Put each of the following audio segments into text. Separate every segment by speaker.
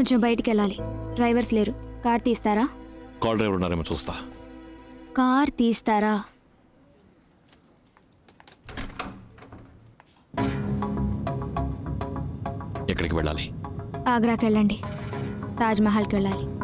Speaker 1: కొంచెం బయటికి వెళ్ళాలి. డ్రైవర్స్ లేరు. కార్ తీస్తారా?
Speaker 2: కాల్ డ్రైవర్ ఉన్నారేమో చూస్తా.
Speaker 1: కార్ తీస్తారా?
Speaker 2: ఎక్కడికి వెళ్ళాలి?
Speaker 1: ఆగ్రాకి వెళ్ళండి. తాజ్ మహల్కి వెళ్ళాలి.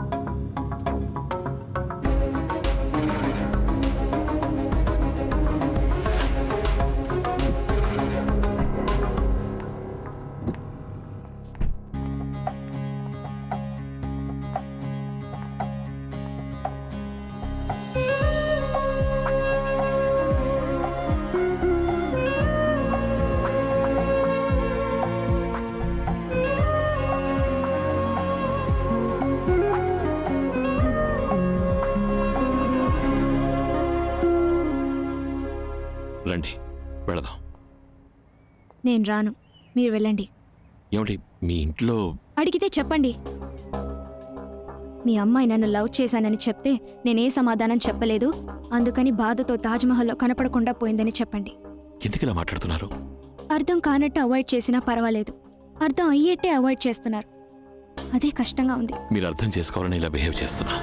Speaker 1: నేను రాను. మీరు వెళ్ళండి.
Speaker 2: ఏమండి మీ ఇంట్లో
Speaker 1: అడిగితే చెప్పండి. మీ అమ్మాయి నన్ను లవ్ చేశానని చెప్తే నేనే సమాధానం చెప్పలేదు. అందుకని బాధతో తాజ్మహల్లో కనపడకుండా పోయిందని చెప్పండి.
Speaker 2: ఎందుకు ఇలా మాట్లాడుతున్నారు?
Speaker 1: అర్థం కానట్టు అవాయిడ్ చేసినా పర్వాలేదు. అర్థం అయ్యేట్టే అవాయిడ్ చేస్తున్నారు. అదే కష్టంగా ఉంది.
Speaker 2: మీరు అర్థం చేసుకోవాలని ఇలా బిహేవ్ చేస్తున్నా.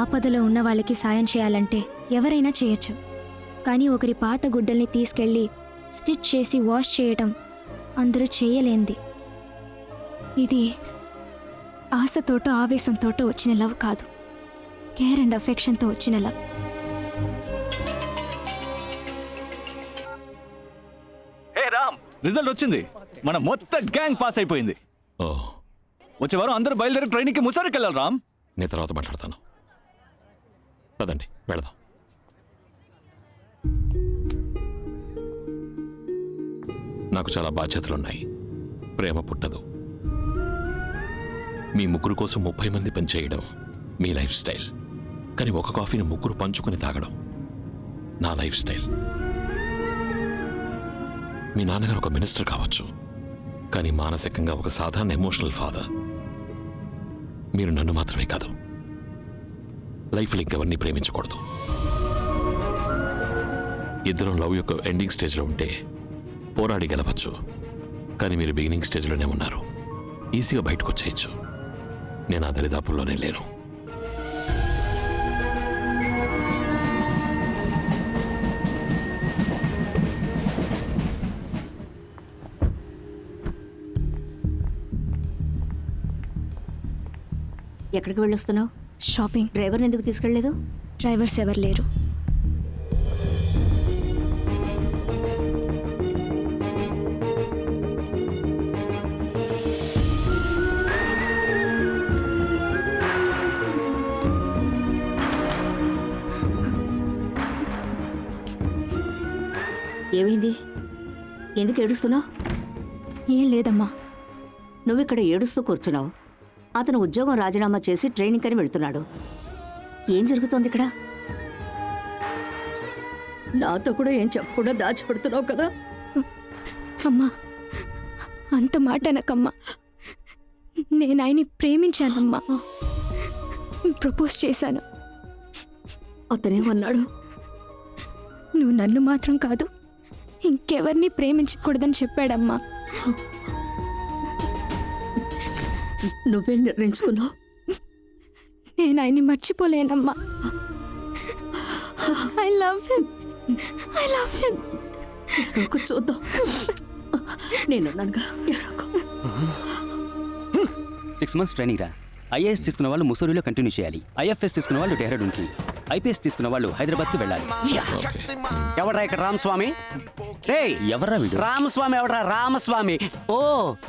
Speaker 1: ఆపదలో ఉన్న వాళ్ళకి సాయం చేయాలంటే ఎవరైనా చేయొచ్చు. కానీ ఒకరి పాత గుడ్డల్ని తీసుకెళ్ళి స్టిచ్ చేసి వాష్ చేయటం అందరూ చేయలేంది. ఇది ఆశతోటో ఆవేశంతోటో వచ్చిన లవ్ కాదు. కేర్ అండ్ అఫెక్షన్తో వచ్చిన లవ్.
Speaker 3: రిజల్ట్ వచ్చింది. మన మొత్తం గ్యాంగ్ పాస్ అయిపోయింది.
Speaker 2: ఓ.
Speaker 3: వచ్చే వారం అందరూ బయలుదేరి ట్రైనింగ్కి ముసారికి వెళ్ళాలి రామ్.
Speaker 2: నేను తర్వాత మాట్లాడతాను. పదండి వెళదాం. నాకు చాలా బాధ్యతలున్నాయి. ప్రేమ పుట్టదు. మీ ముగ్గురు కోసం ముప్పై మంది పనిచేయడం మీ లైఫ్ స్టైల్. కానీ ఒక కాఫీని ముగ్గురు పంచుకొని తాగడం నా లైఫ్ స్టైల్. మీ నాన్నగారు ఒక మినిస్టర్ కావచ్చు. కానీ మానసికంగా ఒక సాధారణ ఎమోషనల్ ఫాదర్. మీరు నన్ను మాత్రమే కాదు. లైఫ్లో ఇంకెవరిని ప్రేమించకూడదు. ఇద్దరం లవ్ యొక్క ఎండింగ్ స్టేజ్లో ఉంటే పోరాడి గెలవచ్చు. కానీ మీరు బిగినింగ్ స్టేజ్లోనే ఉన్నారు. ఈజీగా బయటకు వచ్చేయచ్చు. నేను ఆ దరిదాపుల్లోనే లేను.
Speaker 4: ఎక్కడికి వెళ్ళొస్తున్నావు?
Speaker 1: షాపింగ్
Speaker 4: డ్రైవర్ని ఎందుకు తీసుకెళ్ళలేదు?
Speaker 1: డ్రైవర్స్ ఎవరు లేరు.
Speaker 4: ఏమైంది? ఎందుకు ఏడుస్తున్నావు?
Speaker 1: ఏం లేదమ్మా.
Speaker 4: నువ్వు ఇక్కడ ఏడుస్తూ కూర్చున్నావు. అతను ఉద్యోగం రాజీనామా చేసి ట్రైనింగ్ అని వెళ్తున్నాడు. ఏం జరుగుతోంది ఇక్కడ? నాతో కూడా ఏం చెప్పకుండా దాచిపెడుతున్నావు కదా?
Speaker 1: అమ్మా అంత మాట అనకమ్మా. నేను ఆయన్ని ప్రేమించానమ్మా. ప్రపోజ్ చేశాను.
Speaker 4: అతనేమన్నాడు?
Speaker 1: నువ్వు నన్ను మాత్రం కాదు ఇంకెవరిని ప్రేమించకూడదని చెప్పాడమ్మా.
Speaker 4: నువ్వేం నిర్ణయించుకున్నావు?
Speaker 1: నేను ఆయన్ని మర్చిపోలేనమ్మా. I love him I love
Speaker 4: him చూద్దాం. ఏడవకు.
Speaker 5: సిక్స్ మంత్స్ ట్రైనింగ్ రా ఐఏఎస్ తీసుకున్న వాళ్ళు ముసూరిలో కంటిన్యూ చేయాలి. ఐఎఫ్ఎస్ తీసుకున్న వాళ్ళు డెహ్రాడూన్కి ఐపీఎస్ తీసుకున్న వాళ్ళు హైదరాబాద్కి వెళ్ళాలి.
Speaker 2: ఓకే.
Speaker 6: ఎవడ్రా ఇక్కడ రామస్వామి? రే
Speaker 5: ఎవర్రా వీడు?
Speaker 6: రామస్వామి ఎవడ్రా? రామస్వామి. ఓ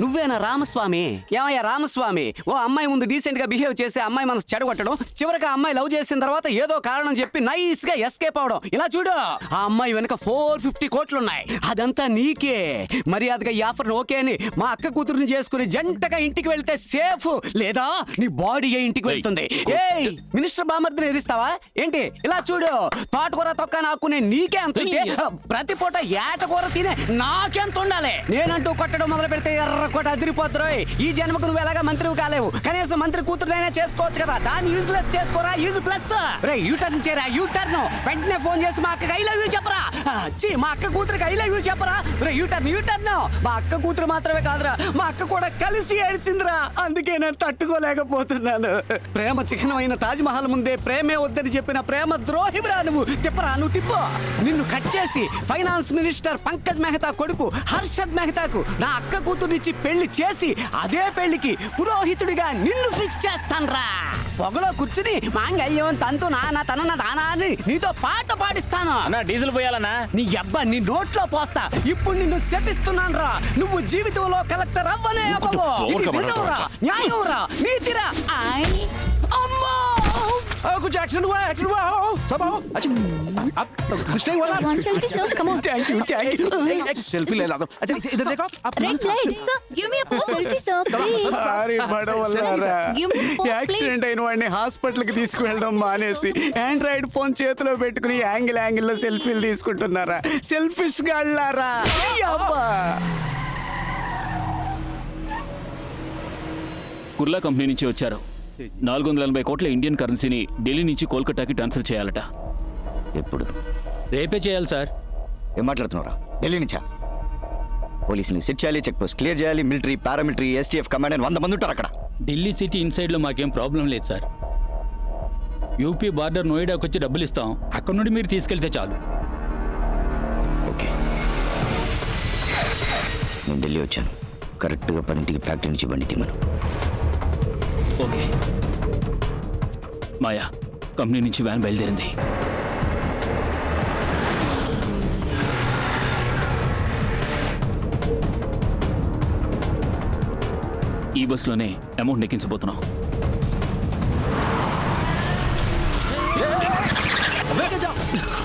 Speaker 6: నువ్వేనా రామస్వామి? ఏమయ్యా రామస్వామి? ఓ అమ్మాయి ముందు డీసెంట్గా బిహేవ్ చేసి అమ్మాయి మనసు చెడగొట్టడం చివరికి అమ్మాయి లవ్ చేసిన తర్వాత ఏదో కారణం చెప్పి నైస్గా ఎస్కేప్ అవడం. ఇలా చూడు. ఆ అమ్మాయి వెనక ఫోర్ ఫిఫ్టీ కోట్లు ఉన్నాయి అదంతా నీకే. మర్యాదగా ఈ ఆఫర్ ఓకే అని మా అక్క కూతురుని చేసుకుని జంటగా ఇంటికి వెళ్తే సేఫ్ లేదా నీ బాడీ ఇంటికి వెళ్తుంది. ఏయ్ మినిస్టర్ బామర్దిని ఎదిస్తావా ఏంటి? ఇలా చూడు. తోటకూర తొక్క నాకునే నీకే అంత ప్రతి పూట ఏటకూర తినే నాకెంత ఉండాలి? నేనంటూ కొట్టడం మొదలు పెడితే ఎర్ర కొట్ట అదిరిపోతురోయ్ ఈ జన్మకు నువ్వు ఎలాగా మంత్రివి కాలేవు. కనీసం మంత్రి కూతురునైనా చేసుకోవచ్చు కదా. దాన్ని యూజ్లెస్ చేసుకోరా? యూజ్ ప్లస్ రే యూ టర్న్ చేయరా? యూ టర్న్ వెంటనే ఫోన్ చేసి మా అక్కకి ఐ లవ్ యూ చెప్పరా? ఛీ మా అక్క కూతురికి ఐ లవ్ యూ చెప్పరా? రే యూ టర్న్ యూ టర్న్ మా అక్క కూతురు మాత్రమే కాదురా. మా అక్క కూడా కలిసి ఏడ్చిందిరా. అందుకే నేను తట్టుకోలేకపోతున్నాను. ప్రేమ చిహ్నమైన తాజ్ మహల్ ముందే ప్రేమే వద్దని చెప్పిన ప్రేమ ద్రోహివిరా నువ్వు. తిప్పరా నువ్వు తిప్పు. నిన్ను కట్ చేసి ఫైనాన్స్ మినిస్టర్ పంకజ్ మెహతా కొడుకు హర్షద్ మెహతాకు నా అక్క కూతురునిచ్చి పెళ్ళి చేసి అదే పెళ్ళికి పురోహితుడిగా నిన్ను ఫిక్స్ చేస్తాన్రా. పొగలో కూర్చుని మాంగళ్యం తంతు నాన్న తన దానా అని నీతో పాట పాడిస్తాను.
Speaker 3: అన్నా డీజిల్ పోయాలన్నా?
Speaker 6: నీ అబ్బా నీ నోట్లో పోస్తా. ఇప్పుడు నిన్ను శపిస్తున్నాను రా నువ్వు జీవితంలో కలెక్టర్ అవ్వనే అవ్వవు.
Speaker 2: ఓవర్గా
Speaker 6: ఇది నిజంరా
Speaker 2: మాట్లాడతావా?
Speaker 6: న్యాయంరా నీతిరా. ఆయ్
Speaker 3: कुछ एक्सीडेंट हुआ एक्सीडेंट हुआ आओ, सब आओ अच्छा आप कुछ नहीं हुआ
Speaker 1: One selfie, sir. Come on.
Speaker 6: Thank you thank you
Speaker 3: एक सेल्फी ले ला दो अच्छा इधर- इधर देखो आप
Speaker 1: Red light. Sir, give me a pose. Selfie, sir. Please.
Speaker 6: Sorry పడవల్లారా
Speaker 1: Give me a pose,
Speaker 6: accident అయిన వాడిని హాస్పిటల్కి తీసుకువెళ్ళడం మానేసి ఆండ్రాయిడ్ ఫోన్ చేతిలో పెట్టుకుని యాంగిల్ యాంగిల్లో సెల్ఫీలు తీసుకుంటున్నారా సెల్ఫిష్ గాళ్ళారా అబ్బా
Speaker 7: కుర్లా కంపెనీ నుంచి వచ్చారు నాలుగు వందల ఎనభై కోట్ల ఇండియన్ కరెన్సీని ఢిల్లీ నుంచి కోల్కతాకి ట్రాన్స్ఫర్ చేయాలట.
Speaker 8: ఎప్పుడు?
Speaker 7: రేపే చేయాలి సార్.
Speaker 8: ఏం మాట్లాడుతున్నారా ఢిల్లీ నుంచా? పోలీసుని సెట్ చేయాలి చెక్ పోస్ట్ క్లియర్ చేయాలి మిలిటరీ పారామిలిటరీ ఎస్టీఎఫ్ కమాండ్ అని వంద మంది ఉంటారు అక్కడ.
Speaker 7: ఢిల్లీ సిటీ ఇన్సైడ్లో మాకేం ప్రాబ్లం లేదు సార్. యూపీ బార్డర్ నోయిడాకి వచ్చి డబ్బులు ఇస్తాం. అక్కడ నుండి మీరు తీసుకెళ్తే చాలు.
Speaker 8: ఓకే. నేను ఢిల్లీ వచ్చాను. కరెక్ట్గా పదింటికి ఫ్యాక్టరీ నుంచి బండి తీమను
Speaker 7: ఓకే మాయా కంపెనీ నుంచి వ్యాన్ బయలుదేరింది ఈ బస్సులోనే అమౌంట్ ఎక్కించబోతున్నాం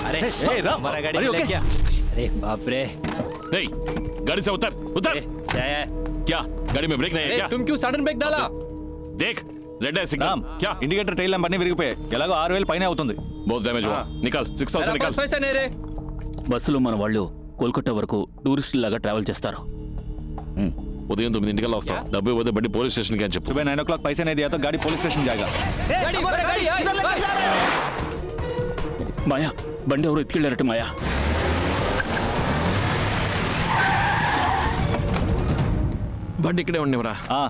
Speaker 3: अरे ए राम अरे ओके
Speaker 7: अरे बाप रे
Speaker 2: नहीं गाड़ी से उतर उतर
Speaker 7: क्या है
Speaker 2: क्या गाड़ी में ब्रेक नहीं है क्या
Speaker 7: तुम क्यों सडन ब्रेक डाला
Speaker 2: देख रेड है सिग्नल
Speaker 3: రామ్
Speaker 2: क्या
Speaker 3: ఇండికేటర్ టైల్ ల్యాంప్ అన్ని విరిగిపోయాయి ఎలాగో ఆరు వేలు పైన అవుతుంది
Speaker 2: बहुत डैमेज हुआ निकल सिक्स थाउजेंड निकल
Speaker 7: पैसा नहीं रे బస్సులో మన వాళ్ళు కోల్కతా వరకు టూరిస్ట్ లాగా ట్రావెల్ చేస్తారు
Speaker 2: ఉదయం తొమ్మిదింటికల్లా వస్తాం డబ్బు ఇవ్వతే బండి పోలీస్ స్టేషన్కి అని చెప్పు
Speaker 3: सुबह नाइन ओ क्लॉक पैसे नहीं दिया तो गाड़ी पुलिस स्टेशन जाएगा
Speaker 7: మాయా బండి ఎవరు ఎత్తుకెళ్ళారట మాయా
Speaker 2: బండి ఇక్కడే ఉండేవరా
Speaker 3: ఆ,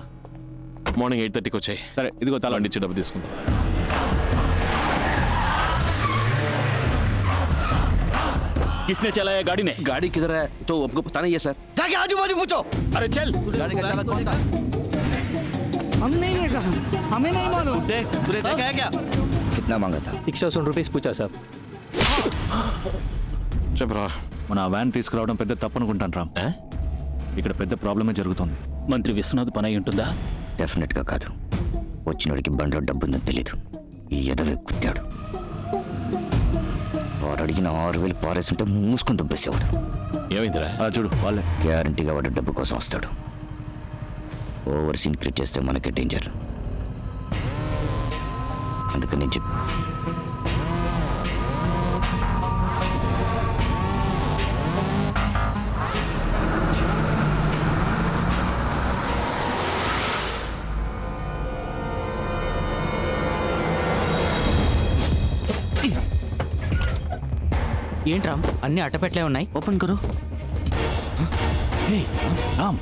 Speaker 2: మార్నింగ్ ఎయిట్ థర్టీకి వచ్చాయి
Speaker 3: సరే ఇదిగో తల
Speaker 2: బండి ఇచ్చి డబ్బు తీసుకుంటా
Speaker 7: किसने चलाया गाड़ी ने
Speaker 9: गाड़ी किधर है तो आपको पता नहीं है सर
Speaker 8: जाके आजू बाजू पूछो
Speaker 7: अरे चल
Speaker 9: गाड़ी का चालक कौन था
Speaker 3: देख तूने देखा है क्या
Speaker 8: कितना मांगा था
Speaker 7: सिक्स थाउजेंड रुपीज पूछा साहब
Speaker 2: చెప్పరా
Speaker 3: మన ఆ వ్యాన్ తీసుకురావడం పెద్ద తప్పు అనుకుంటాను రామ్
Speaker 2: ఏ?
Speaker 3: ఇక్కడ పెద్ద ప్రాబ్లమే జరుగుతుంది
Speaker 7: మంత్రి విశ్వనాథ్ పని అయి ఉంటుందా
Speaker 8: డెఫినెట్గా కాదు. వచ్చినోడికి బండిలో డబ్బు ఉందని తెలీదు. ఈ ఎదవే కుత్తాడు వాడు అడిగిన ఆరు వేలు పారేస్తుంటే మూసుకొని దుబ్బేసేవాడు.
Speaker 2: ఏమైందిరా?
Speaker 3: ఆ, చూడు వాళ్ళే.
Speaker 8: గ్యారంటీగా వాడు డబ్బు కోసం వస్తాడు. ఓవర్ సీన్ క్రియేట్ చేస్తే మనకే డేంజర్ అందుకని నేను
Speaker 5: ఏంటి అన్ని అటపెట్లే ఉన్నాయి. ఓపెన్ కరు.
Speaker 3: రామ్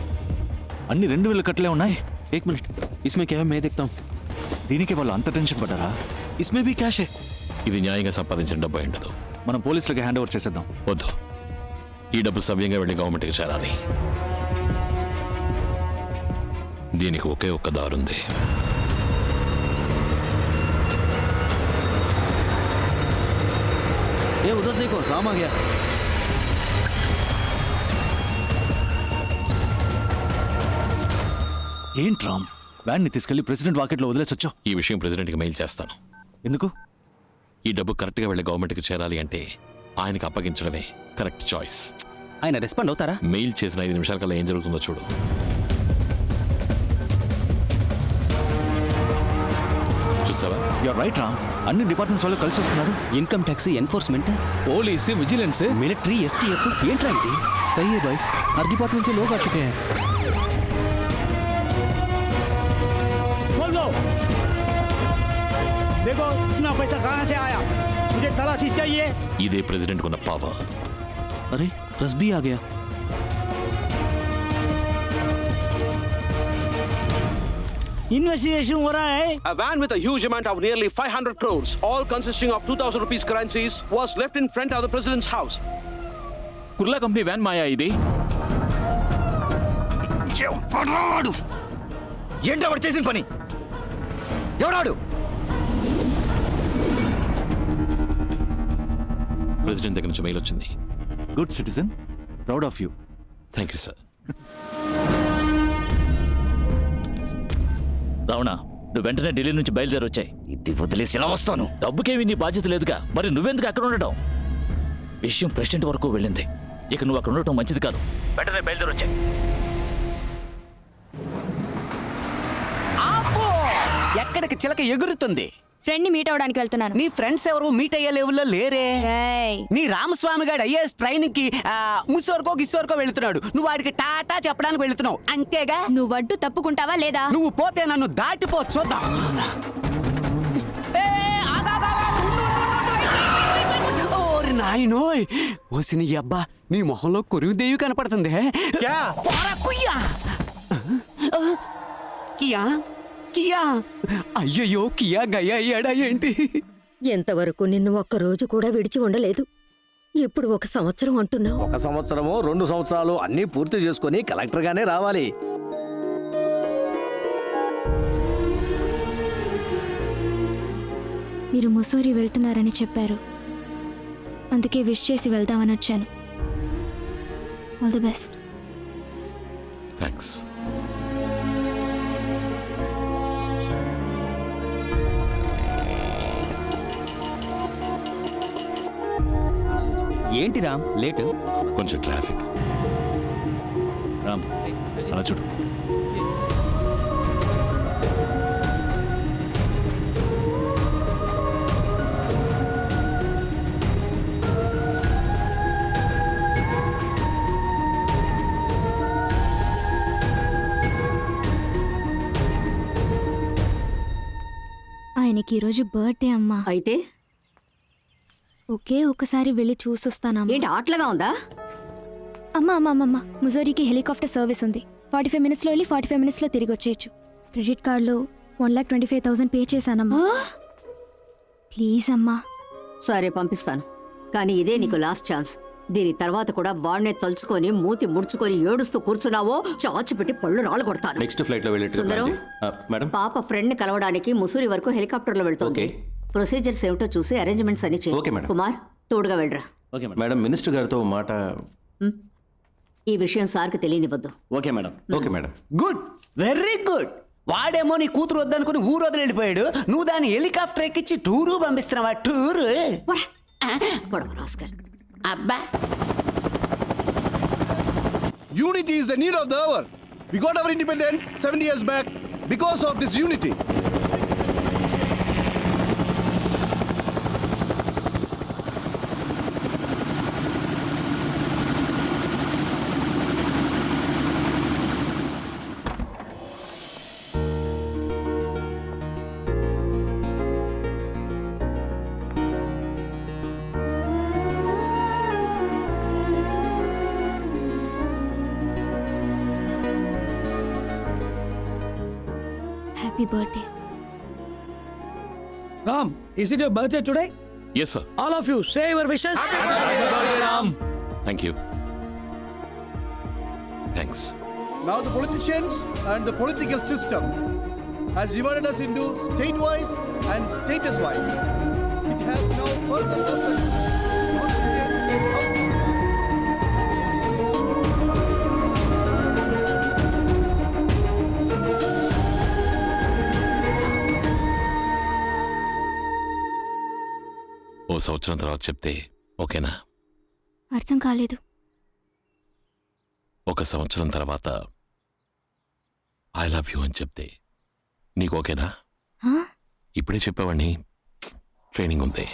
Speaker 3: అన్ని రెండు వేల కట్టలే ఉన్నాయి.
Speaker 9: ఏక్ మినిట్ ఇస్మే కేవ మే దిక్తాం
Speaker 3: దీనికి వాళ్ళు అంత టెన్షన్ పడ్డారా?
Speaker 9: ఇస్మే బి క్యాషే
Speaker 2: ఇది న్యాయంగా సంపాదించిన డబ్బు ఏంటో
Speaker 3: మనం పోలీసులకు హ్యాండ్ ఓవర్ చేసేద్దాం.
Speaker 2: వద్దు. ఈ డబ్బు సవ్యంగా వెళ్ళి గవర్నమెంట్కి చేరాలి. దీనికి ఒకే ఒక్క దారుంది.
Speaker 9: ये उधर देखो राम आ गया
Speaker 3: ఏంటి రామ్ వ్యాన్ ని తీసుకెళ్లి ప్రెసిడెంట్ వాకెట్లో వదిలేసొచ్చో
Speaker 2: ఈ విషయం ప్రెసిడెంట్కి మెయిల్ చేస్తాను
Speaker 3: ఎందుకు
Speaker 2: ఈ డబ్బు కరెక్ట్గా వెళ్ళి గవర్నమెంట్కి చేరాలి అంటే ఆయనకి అప్పగించడమే కరెక్ట్ చాయిస్
Speaker 5: ఆయన రెస్పాండ్ అవుతారా
Speaker 2: మెయిల్ చేసిన ఐదు నిమిషాల కల్లా ఏం జరుగుతుందో చూడు చూసావా చూసావా
Speaker 3: యూర్ రైట్ రామ్ అన్ని డిపార్ట్మెంట్స్ వాళ్ళు కలిసి వస్తున్నారు
Speaker 5: income tax enforcement
Speaker 3: police vigilance
Speaker 5: military STF ఏంట్రా ఇది
Speaker 9: सही है भाई हर डिपार्टमेंट से लोग आ चुके हैं
Speaker 10: खोल दो देखो इतना पैसा कहाँ से आया मुझे तलाशी चाहिए
Speaker 2: ఇదే ప్రెసిడెంట్ ఉన్న పవర్
Speaker 9: अरे रस भी आ
Speaker 10: Investigation warai.
Speaker 11: A van with a huge amount of nearly 500 crores, all consisting of 2000 rupees currencies, was left in front of the president's house.
Speaker 7: Kurla company van Maya ఇది
Speaker 8: ఎవడాడు ఏంటి ఎవడు చేసిన పని ఎవడాడు
Speaker 2: ప్రెసిడెంట్ దగ్గర నుంచి మెయిల్ వచ్చింది
Speaker 3: good citizen proud of you
Speaker 2: thank you sir
Speaker 7: Ravana నువ్వు వెంటనే ఢిల్లీ నుంచి బయలుదేరి వచ్చాయి
Speaker 8: ఇది వదిలేసి ఎలా వస్తాను?
Speaker 7: డబ్బుకేమి నీ బాధ్యత లేదుగా. మరి నువ్వెందుకు అక్కడ ఉండటం? విషయం ప్రెసిడెంట్ వరకు వెళ్ళింది. ఇక నువ్వు అక్కడ ఉండటం మంచిది కాదు. వెంటనే బయలుదేరి వచ్చాయి
Speaker 6: ఆపో! ఎక్కడికి చిలక ఎగురుతుంది?
Speaker 1: ఫ్రెండ్ని మీట్ అవ్వడానికి వెళ్తున్నాను.
Speaker 6: నీ ఫ్రెండ్స్ ఎవరు? మీట్ అయ్యే లెవెల్లో లేరే. నీ రామస్వామి గారు ఐఏఎస్ ట్రైనింగ్కి ముసోర్కో గిస్సోర్కో వెళుతున్నాడు. నువ్వు వాడికి టాటా చెప్పడానికి వెళుతున్నావు. అంతేగా?
Speaker 1: నువ్వు అడ్డు తప్పుకుంటావా లేదా?
Speaker 6: నువ్వు పోతే నన్ను దాటిపో చూద్దాం. ఏ, ఆగు, ఆగు, ఆగు, ఉండు, ఉండు, ఉండు, ఉండు. ఓరి నాయనోయ్. ఓసి నీ అబ్బా నీ మొహంలో కొరువు దేవి కనపడుతుంది పోరా, కుయ్యా. కియా? కియా. అయ్యయ్యో కియా గయ్యా అయ్యాడా ఏంటి?
Speaker 4: ఎంతవరకు నిన్ను ఒక్క రోజు కూడా విడిచి ఉండలేదు? ఇప్పుడు ఒక సంవత్సరం అంటున్నావు.
Speaker 10: ఒక సంవత్సరము రెండు సంవత్సరాలు అన్ని పూర్తి చేసుకొని కలెక్టర్ గానే రావాలి.
Speaker 1: మీరు ముసోరి వెళ్తున్నారని చెప్పారు. అందుకే విష్ చేసి వెళ్దామని వచ్చాను. ఆల్ ది బెస్ట్
Speaker 2: థ్యాంక్స్
Speaker 5: ఏంటి రామ్? లేట్?
Speaker 2: కొంచెం ట్రాఫిక్.
Speaker 3: రామ్ అలా చూడు.
Speaker 1: ఆయనకి ఈరోజు బర్త్డే అమ్మా.
Speaker 4: అయితే?
Speaker 1: ఒకే ఒకసారి వెళ్ళి చూసొస్తానమ్మా
Speaker 4: ఏంటి ఆటలుగా ఉందా?
Speaker 1: అమ్మా అమ్మా అమ్మమ్మ ముజోరీకి హెలికాప్టర్ సర్వీస్ ఉంది. ఫార్టీ ఫైవ్ మినిట్స్లో వెళ్ళి ఫార్టీ ఫైవ్ మినిట్స్లో తిరిగి వచ్చేయచ్చు. క్రెడిట్ కార్డులో one lakh twenty five thousand pay చేశానమ్మా. Please అమ్మా.
Speaker 4: సరే పంపిస్తాను. కానీ ఇదే నీకు లాస్ట్ ఛాన్స్. దీని తర్వాత కూడా వాడినే తలుచుకొని మూతి ముడుచుకొని ఏడుస్తూ కూర్చున్నావో చాచి పెట్టి పళ్ళు రాళ్ళు కొడతాను.
Speaker 5: నెక్స్ట్ ఫ్లైట్లో
Speaker 4: సుందరం
Speaker 5: మేడం?
Speaker 4: పాప ఫ్రెండ్ని కలవడానికి ముసూరి వరకు హెలికాప్టర్లో వెళ్తుంది. ప్రొసీజర్స్ ఏమిటో చూసి అరేంజ్మెంట్స్ అన్ని చేయి.
Speaker 5: Okay, madam.
Speaker 4: కుమార్ తోడుగా వెళ్ళరా.
Speaker 5: Okay madam. మినిస్టర్ గారితో మాట.
Speaker 4: ఈ విషయం సార్కి తెలియనివ్వద్దు.
Speaker 5: Okay madam. Okay madam.
Speaker 6: Good. Very good. వాడేమో నీ కూతురు వద్దనుకుని ఊరు వదిలి వెళ్ళిపోయాడు. నువ్వు దాన్ని హెలికాప్టర్ ఎక్కించి టూరు పంపిస్తున్నావా? టూరు?
Speaker 4: పోరా. పొడవ రాస్కల్.
Speaker 6: అబ్బా.
Speaker 10: Unity is the need of the hour. We got our independence 70 years back because of this unity.
Speaker 1: Happy birthday.
Speaker 10: Ram, is it your birthday today?
Speaker 2: Yes, sir.
Speaker 10: All of you, say your wishes.
Speaker 2: Happy birthday, Ram. Thank you. Thanks.
Speaker 10: Now the politicians and the political system has divided us into state-wise and status-wise. It has now further
Speaker 2: ఓ సంవత్సరం తర్వాత చెప్తే ఓకేనా?
Speaker 1: అర్థం కాలేదు.
Speaker 2: ఒక సంవత్సరం తర్వాత ఐ లవ్ యూ అని చెప్తే నీకు ఓకేనా? ఇప్పుడే చెప్పేవాడిని. ట్రైనింగ్ ఉంది.